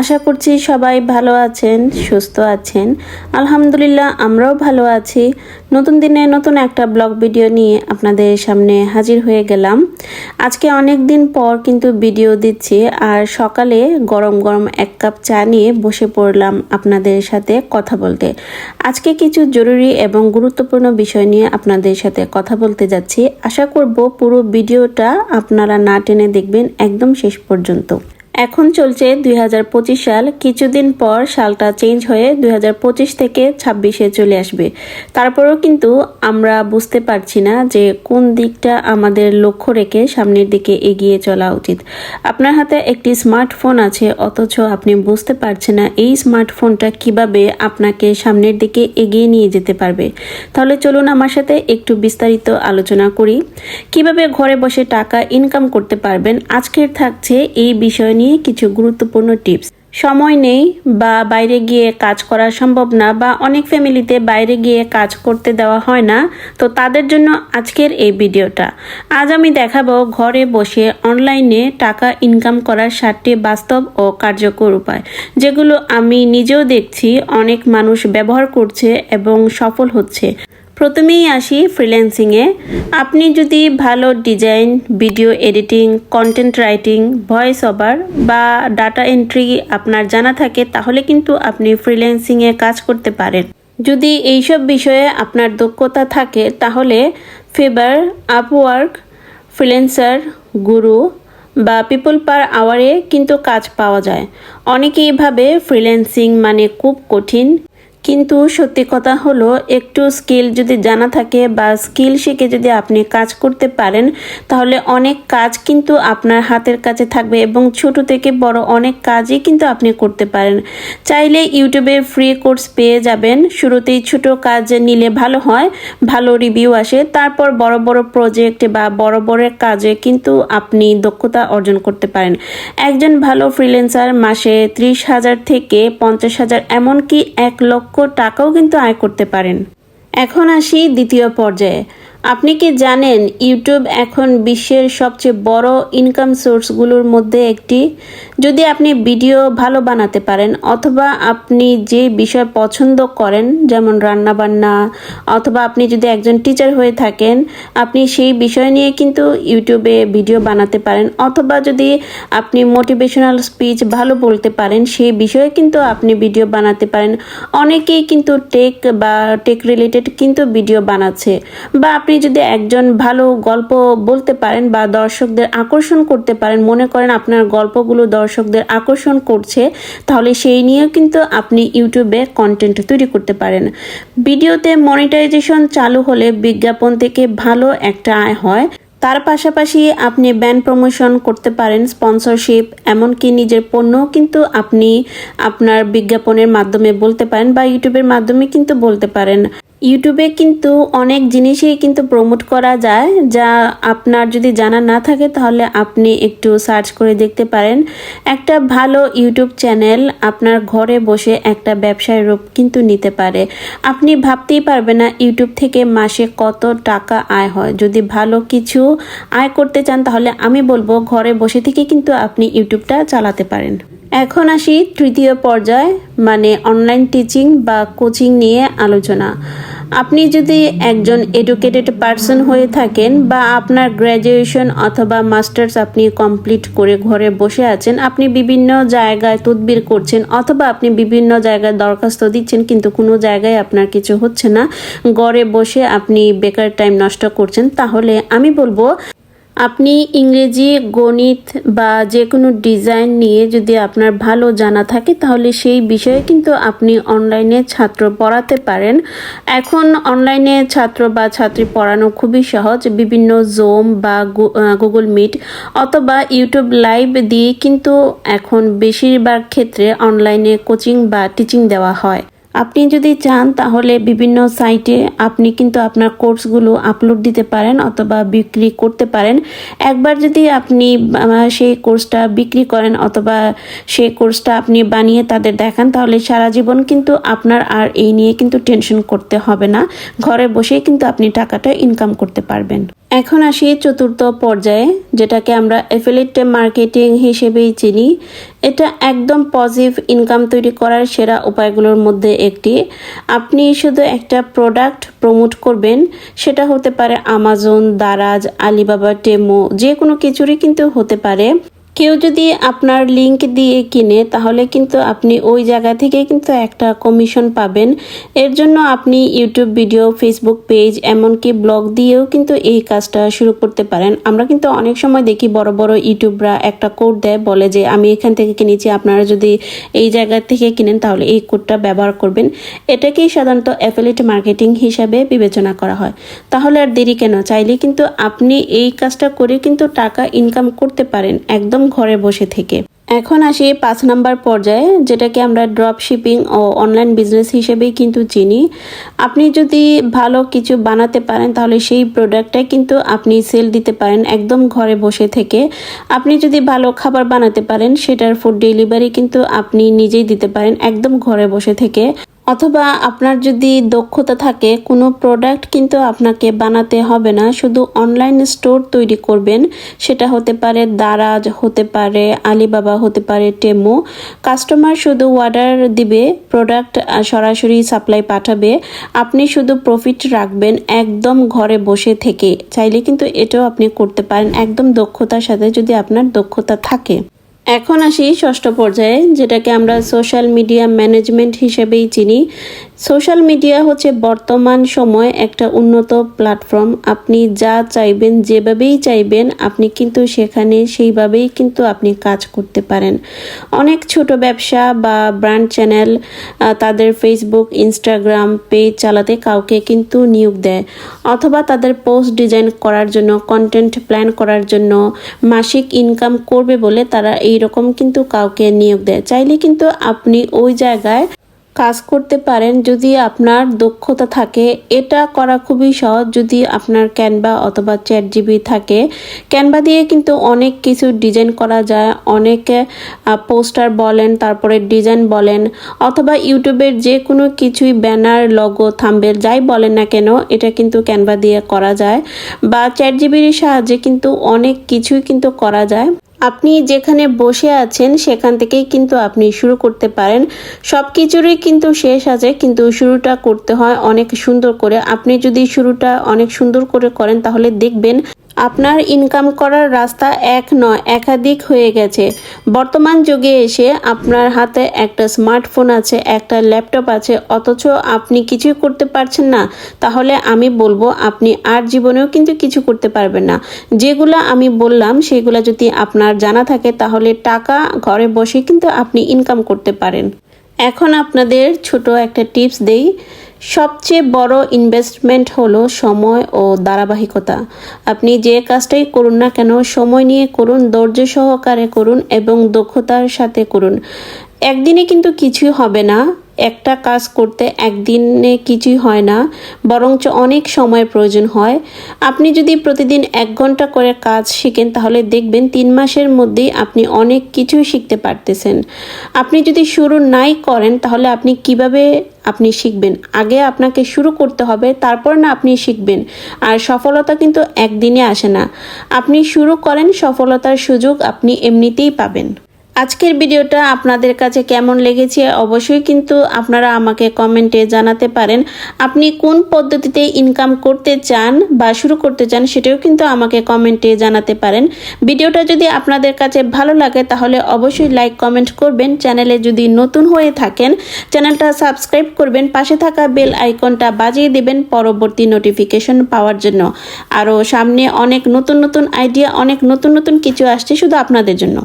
আশা করছি সবাই ভালো আছেন, সুস্থ আছেন। আলহামদুলিল্লাহ, আমরাও ভালো আছি। নতুন দিনে নতুন একটা ব্লগ ভিডিও নিয়ে আপনাদের সামনে হাজির হয়ে গেলাম। আজকে অনেক দিন পর কিন্তু ভিডিও দিচ্ছি, আর সকালে গরম গরম এক কাপ চা নিয়ে বসে পড়লাম আপনাদের সাথে কথা বলতে। আজকে কিছু জরুরি এবং গুরুত্বপূর্ণ বিষয় নিয়ে আপনাদের সাথে কথা বলতে যাচ্ছি। আশা করব পুরো ভিডিওটা আপনারা না টেনে দেখবেন একদম শেষ পর্যন্ত। এখন চলছে দুই হাজার পঁচিশ সাল। কিছুদিন পর সালটা চেঞ্জ হয়ে দুই হাজার পঁচিশ থেকে ছাব্বিশে চলে আসবে। তারপরেও কিন্তু আমরা বুঝতে পারছি না যে কোন দিকটা আমাদের লক্ষ্য রেখে সামনের দিকে এগিয়ে চলা উচিত। আপনার হাতে একটি স্মার্টফোন আছে, অথচ আপনি বুঝতে পারছেন না এই স্মার্টফোনটা কীভাবে আপনাকে সামনের দিকে এগিয়ে নিয়ে যেতে পারবে। তাহলে চলুন আমার সাথে একটু বিস্তারিত আলোচনা করি। কীভাবে ঘরে বসে টাকা ইনকাম করতে পারবেন? আজকের থাকছে এই বিষয় নিয়ে কিছু গুরুত্বপূর্ণ টিপস। সময় নেই বা বাইরে গিয়ে কাজ করা সম্ভব না বা অনেক ফ্যামিলিতে বাইরে গিয়ে কাজ করতে দেওয়া হয় না, তো তাদের জন্য আজকের এই ভিডিওটা। আজ আমি দেখাবো ঘরে বসে অনলাইনে টাকা ইনকাম করার সাতটি বাস্তব ও কার্যকর উপায়, যেগুলো আমি নিজেও দেখছি অনেক মানুষ ব্যবহার করছে এবং সফল হচ্ছে। প্রথমেই আসি ফ্রিল্যান্সিংয়ে আপনি যদি ভালো design video editing content writing voice over বা ডাটা এন্ট্রি আপনার জানা থাকে, তাহলে কিন্তু আপনি ফ্রিল্যান্সিংয়ে কাজ করতে পারেন। যদি এইসব বিষয়ে আপনার দক্ষতা থাকে, তাহলে ফেবার আপওয়ার্ক ফ্রিল্যান্সার গুরু বা পিপল পার আওয়ারে কিন্তু কাজ পাওয়া যায়। অনেকেই ভাবে ফ্রিল্যান্সিং মানে খুব কঠিন। কিন্তু সত্যি কথা হলো, একটু স্কিল যদি জানা থাকে বা স্কিল শিখে যদি আপনি কাজ করতে পারেন, তাহলে অনেক কাজ কিন্তু আপনার হাতের কাছে থাকবে এবং ছোট থেকে বড় অনেক কাজই কিন্তু আপনি করতে পারেন। চাইলে ইউটিউবে ফ্রি কোর্স পেয়ে যাবেন। শুরুতেই ছোট কাজ নিলে ভালো হয়, ভালো রিভিউ আসে। তারপর বড় বড় প্রজেক্ট বা বড় বড় কাজে কিন্তু আপনি দক্ষতা অর্জন করতে পারেন। একজন ভালো ফ্রিল্যান্সার মাসে ত্রিশ হাজার থেকে পঞ্চাশ হাজার, এমনকি এক লক্ষ টাকাও কিন্তু আয় করতে পারেন। এখন আসি দ্বিতীয় পর্যায়ে। আপনি কি জানেন ইউটিউব এখন বিশ্বের সবচেয়ে বড় ইনকাম সোর্সগুলোর মধ্যে একটি? যদি আপনি ভিডিও ভালো বানাতে পারেন, অথবা আপনি যে বিষয় পছন্দ করেন, যেমন রান্নাবান্না, অথবা আপনি যদি একজন টিচার হয়ে থাকেন, আপনি সেই বিষয় নিয়ে কিন্তু ইউটিউবে ভিডিও বানাতে পারেন, অথবা যদি আপনি মোটিভেশনাল স্পিচ ভালো বলতে পারেন, সেই বিষয়ে কিন্তু আপনি ভিডিও বানাতে পারেন। অনেকেই কিন্তু টেক বা টেক রিলেটেড কিন্তু ভিডিও বানাচ্ছে, বা আপনি যদি একজন ভালো গল্প বলতে পারেন বা দর্শকদের আকর্ষণ করতে পারেন, মনে করেন আপনার গল্পগুলো দর্শকদের আকর্ষণ করছে, তাহলে সেই নিয়েও কিন্তু আপনি ইউটিউবে কন্টেন্ট তৈরি করতে পারেন। ভিডিওতে মনিটাইজেশন চালু হলে বিজ্ঞাপন থেকে ভালো একটা আয় হয়। তার পাশাপাশি আপনি ব্যান্ড প্রমোশন করতে পারেন স্পন্সরশিপ এমনকি নিজের পণ্য কিন্তু আপনি আপনার বিজ্ঞাপনের মাধ্যমে বলতে পারেন বা ইউটিউবের মাধ্যমে কিন্তু বলতে পারেন। ইউটিউবে কিন্তু অনেক জিনিসই কিন্তু প্রমোট করা যায়, যা আপনার যদি জানা না থাকে তাহলে আপনি একটু সার্চ করে দেখতে পারেন। একটা ভালো ইউটিউব চ্যানেল আপনার ঘরে বসে একটা ব্যবসায় রূপ কিন্তু নিতে পারে। আপনি ভাবতেই পারবেন না ইউটিউব থেকে মাসে কত টাকা আয় হয়। যদি ভালো কিছু আয় করতে চান তাহলে আমি বলব ঘরে বসে থেকে কিন্তু আপনি ইউটিউবটা চালাতে পারেন। এখন আসি তৃতীয় পর্যায় মানে অনলাইন টিচিং বা কোচিং নিয়ে আলোচনা। আপনি যদি একজন এডুকেটেড পার্সন হয়ে থাকেন বা আপনার গ্র্যাজুয়েশন অথবা মাস্টার্স আপনি কমপ্লিট করে ঘরে বসে আছেন, আপনি বিভিন্ন জায়গায় তদবির করছেন অথবা আপনি বিভিন্ন জায়গায় দরখাস্ত দিচ্ছেন, কিন্তু কোনো জায়গায় আপনার কিছু হচ্ছে না, ঘরে বসে আপনি বেকার টাইম নষ্ট করছেন, তাহলে আমি বলব আপনি ইংরেজি, গণিত বা যে কোনো ডিজাইন নিয়ে যদি আপনার ভালো জানা থাকে, তাহলে সেই বিষয়ে কিন্তু আপনি অনলাইনে ছাত্র পড়াতে পারেন। এখন অনলাইনে ছাত্র বা ছাত্রী পড়ানো খুবই সহজ। বিভিন্ন জোম বা গুগল মিট অথবা ইউটিউব লাইভ দিয়ে কিন্তু এখন বেশিরভাগ ক্ষেত্রে অনলাইনে কোচিং বা টিচিং দেওয়া হয়। আপনি যদি চান, তাহলে বিভিন্ন সাইটে আপনি কিন্তু আপনার কোর্সগুলো আপলোড দিতে পারেন অথবা বিক্রি করতে পারেন। একবার যদি আপনি সেই কোর্সটা বিক্রি করেন অথবা সেই কোর্সটা আপনি বানিয়ে তাদের দেখান, তাহলে সারা জীবন কিন্তু আপনার আর এই নিয়ে কিন্তু টেনশন করতে হবে না। ঘরে বসেই কিন্তু আপনি টাকাটা ইনকাম করতে পারবেন। এখন আসি চতুর্থ পর্যায়ে, যেটাকে আমরা অ্যাফিলেট মার্কেটিং হিসেবেই চিনি। এটা একদম পজিটিভ ইনকাম তৈরি করার সেরা উপায়গুলোর মধ্যে একটি। আপনি শুধু একটা প্রোডাক্ট প্রমোট করবেন, সেটা হতে পারে আমাজন দারাজ আলিবাবা টেমো যে কোনো কিছুরই কিন্তু হতে পারে। কেউ যদি আপনার লিংক দিয়ে কিনে, তাহলে কিন্তু আপনি ওই জায়গা থেকে কিন্তু একটা কমিশন পাবেন। এর জন্য আপনি ইউটিউব ভিডিও ফেসবুক পেজ এমনকি ব্লগ দিয়েও কিন্তু এই কাজটা শুরু করতে পারেন। আমরা কিন্তু অনেক সময় দেখি বড় বড় ইউটিউবরা একটা কোড দেয়, বলে যে, আমি এখান থেকে কিনেছি, আপনারা যদি এই জায়গা থেকে কিনেন, তাহলে এই কোডটা ব্যবহার করবেন। এটাকেই সাধারণত অ্যাফিলিয়েট মার্কেটিং হিসাবে বিবেচনা করা হয়। তাহলে আর দেরি কেন? চাইলে কিন্তু আপনি এই কাজটা করে কিন্তু টাকা ইনকাম করতে পারেন। একদম ঘরে বসে থেকে। এখন আসি পাঁচ নাম্বার পর্যায়ে, যেটাকে আমরা ড্রপ শিপিং ও অনলাইন বিজনেস হিসেবেই কিন্তু চিনি। আপনি যদি ভালো কিছু বানাতে পারেন, তাহলে সেই প্রোডাক্টটাই কিন্তু আপনি সেল দিতে পারেন একদম ঘরে বসে থেকে। আপনি যদি ভালো খাবার বানাতে পারেন, সেটার ফুড ডেলিভারি কিন্তু আপনি নিজেই দিতে পারেন একদম ঘরে বসে থেকে। অথবা আপনার যদি দক্ষতা থাকে, কোনো প্রোডাক্ট কিন্তু আপনাকে বানাতে হবে না। শুধু অনলাইন স্টোর তৈরি করবেন। সেটা হতে পারে দারাজ, হতে পারে আলিবাবা, হতে পারে টেমো। কাস্টমার শুধু অর্ডার দিবে প্রোডাক্ট সরাসরি সাপ্লাই পাঠাবে। আপনি শুধু প্রফিট রাখবেন একদম ঘরে বসে থেকে। চাইলে কিন্তু এটাও আপনি করতে পারেন। একদম দক্ষতার সাথে যদি আপনার দক্ষতা থাকে। এখন আসি ষষ্ঠ পর্যায়ে, যেটাকে আমরা সোশ্যাল মিডিয়া ম্যানেজমেন্ট হিসেবেই চিনি। সোশ্যাল মিডিয়া হচ্ছে বর্তমান সময় একটা উন্নত প্ল্যাটফর্ম আপনি যা চাইবেন, যেভাবেই চাইবেন, আপনি কিন্তু সেখানে সেইভাবেই কিন্তু আপনি কাজ করতে পারেন। অনেক ছোট ব্যবসা বা ব্র্যান্ড চ্যানেল তাদের ফেসবুক ইনস্টাগ্রাম পেজ চালাতে কাউকে কিন্তু নিয়োগ দেয়। অথবা তাদের পোস্ট ডিজাইন করার জন্য কন্টেন্ট প্ল্যান করার জন্য মাসিক ইনকাম করবে বলে তারা এই রকম কিন্তু কাউকে নিয়োগ দেয়। চাইলে কিন্তু আপনি ওই জায়গায় কাজ করতে পারেন যদি আপনার দক্ষতা থাকে। এটা করা খুবই সহজ যদি আপনার ক্যানভা অথবা চ্যাট জিবি থাকে। ক্যানভা দিয়ে কিন্তু অনেক কিছু ডিজাইন করা যায়। অনেক পোস্টার বলেন, তারপরে ডিজাইন বলেন, অথবা ইউটিউবের যে কোনো কিছুই ব্যানার লগো থাম্বেল যাই বলেন না কেন, এটা কিন্তু ক্যানভা দিয়ে করা যায়। বা চ্যাট জিবির সাহায্যে কিন্তু অনেক কিছুই কিন্তু করা যায়। আপনি যেখানে বসে আছেন, সেখান থেকেই কিন্তু আপনি শুরু করতে পারেন। সব কিছুরই কিন্তু শেষ আছে, কিন্তু শুরুটা করতে হয় অনেক সুন্দর করে। আপনি যদি শুরুটা অনেক সুন্দর করে করেন, তাহলে দেখবেন আপনার ইনকাম করার রাস্তা এক নয়, একাধিক হয়ে গেছে। বর্তমান যুগে এসে আপনার হাতে একটা স্মার্টফোন আছে, একটা ল্যাপটপ আছে, অথচ আপনি কিছুই করতে পারছেন না। তাহলে আমি বলব, আপনি আর জীবনেও কিন্তু কিছু করতে পারবেন না। যেগুলো আমি বললাম, সেগুলো যদি আপনার জানা থাকে, তাহলে টাকা ঘরে বসে কিন্তু আপনি ইনকাম করতে পারেন। এখন আপনাদের ছোট একটা টিপস দেই। সবচেয়ে বড় ইনভেস্টমেন্ট হলো সময় ও ধারাবাহিকতা। আপনি যে কাজটাই করুন না কেন, সময় নিয়ে করুন, ধৈর্য সহকারে করুন এবং দক্ষতার সাথে করুন। একদিনে কিন্তু কিছুই হবে না, একটা কাজ করতে একদিনে কিছুই হয় না, বরঞ্চ অনেক সময় প্রয়োজন হয়। আপনি যদি প্রতিদিন এক ঘণ্টা করে কাজ শিখেন, তাহলে দেখবেন তিন মাসের মধ্যেই আপনি অনেক কিছুই শিখতে পারতেছেন। আপনি যদি শুরু নাই করেন, তাহলে আপনি কীভাবে আপনি শিখবেন। আগে আপনাকে শুরু করতে হবে, তারপর না আপনি শিখবেন। আর সফলতা কিন্তু একদিনে আসে না। আপনি শুরু করেন, সফলতার সুযোগ আপনি এমনিতেই পাবেন। আজকের ভিডিওটা আপনাদের কাছে কেমন লেগেছে অবশ্যই কিন্তু আপনারা আমাকে কমেন্টে জানাতে পারেন। আপনি কোন পদ্ধতিতে ইনকাম করতে চান বা শুরু করতে চান সেটাও কিন্তু আমাকে কমেন্টে জানাতে পারেন। ভিডিওটা যদি আপনাদের কাছে ভালো লাগে তাহলে অবশ্যই লাইক কমেন্ট করবেন। চ্যানেলে যদি নতুন হয়ে থাকেন, চ্যানেলটা সাবস্ক্রাইব করবেন। পাশে থাকা বেল আইকনটা বাজিয়ে দেবেন পরবর্তী নোটিফিকেশন পাওয়ার জন্য। আরও সামনে অনেক নতুন নতুন আইডিয়া অনেক নতুন নতুন কিছু আসছে শুধু আপনাদের জন্য।